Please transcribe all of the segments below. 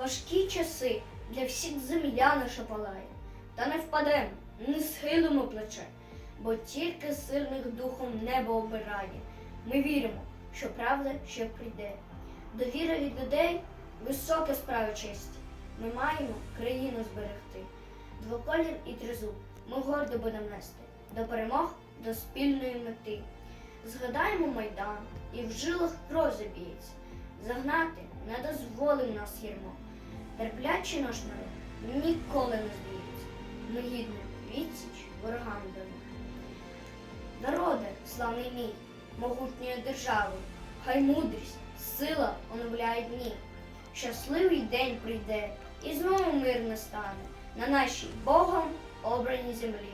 Важкі часи для всіх земля наша палає, та не впадемо, не схилимо плече, бо тільки сильних духом небо обирає. Ми віримо, що правда ще прийде. Довіра від людей висока справа честі. Ми маємо країну зберегти. Двоколір і тризуб ми гордо будемо нести до перемог, до спільної мети. Згадаємо майдан, і в жилах кров заб'ється. Загнати не дозволим нас ярмо. Терплячий наш ніколи не здається. Ми гідно відсіч ворогам дамо. Народе, славний мій, могутньої держави, хай мудрість, сила оновляє дні. Щасливий день прийде, і знову мир настане на нашій Богом обраній землі.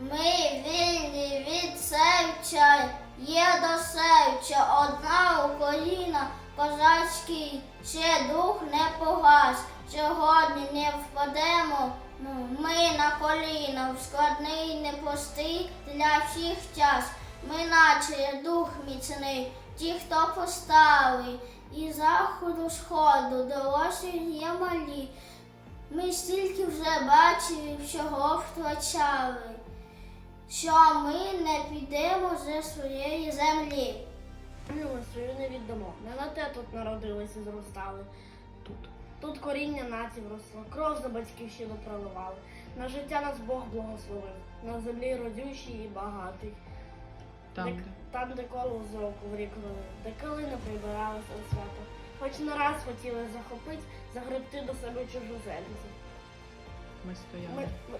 Ми вільні від севча, є до севча одна Україна, козацький ще дух не погас. Сьогодні не впадемо ну, ми на коліна в складний непростий для всіх час. Ми наче дух міцний, ті, хто поставив, і заходу сходу дорослі є малі. Ми стільки вже бачили, всього втрачали що ми не підемо зі своєї землі. Свою не віддамо. Не на те тут народилися і зростали. Тут. Тут коріння націй росло, кров за батьківщину проливали. На життя нас Бог благословив, на землі родючий і багатий. Там, де, там, де коло з року в рік лили, де калина прибиралася у свято. Хоч не раз хотіли захопити, загребти до себе чужоземців. Ми Ми, стояли. ми, ми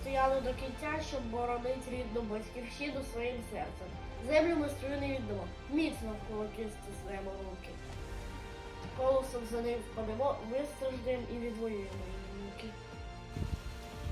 стояли до кінця, щоб боронити рідну батьківщину своїм серцем. Землю ми свою не віддамо, міцно в кулаки стиснемо руки. Колосом за ним впадемо, вистраждем і відвоюємо її муки.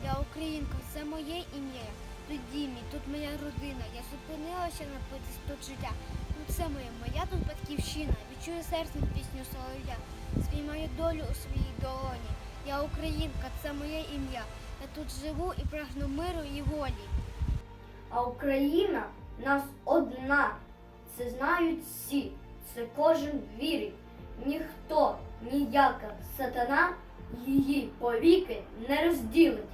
Я українка, це моє ім'я. Тут дім тут моя родина. Я зупинилася на напитись тут життя. Тут це моє, моя тут батьківщина. Відчую серцем пісню солов'я. Спіймаю долю у своїй долоні. Я українка, це моє ім'я. Я тут живу і прагну миру і волі. А Україна нас одна. Це знають всі, це кожен вірить. Ніхто, ніяка сатана її повіки не розділить.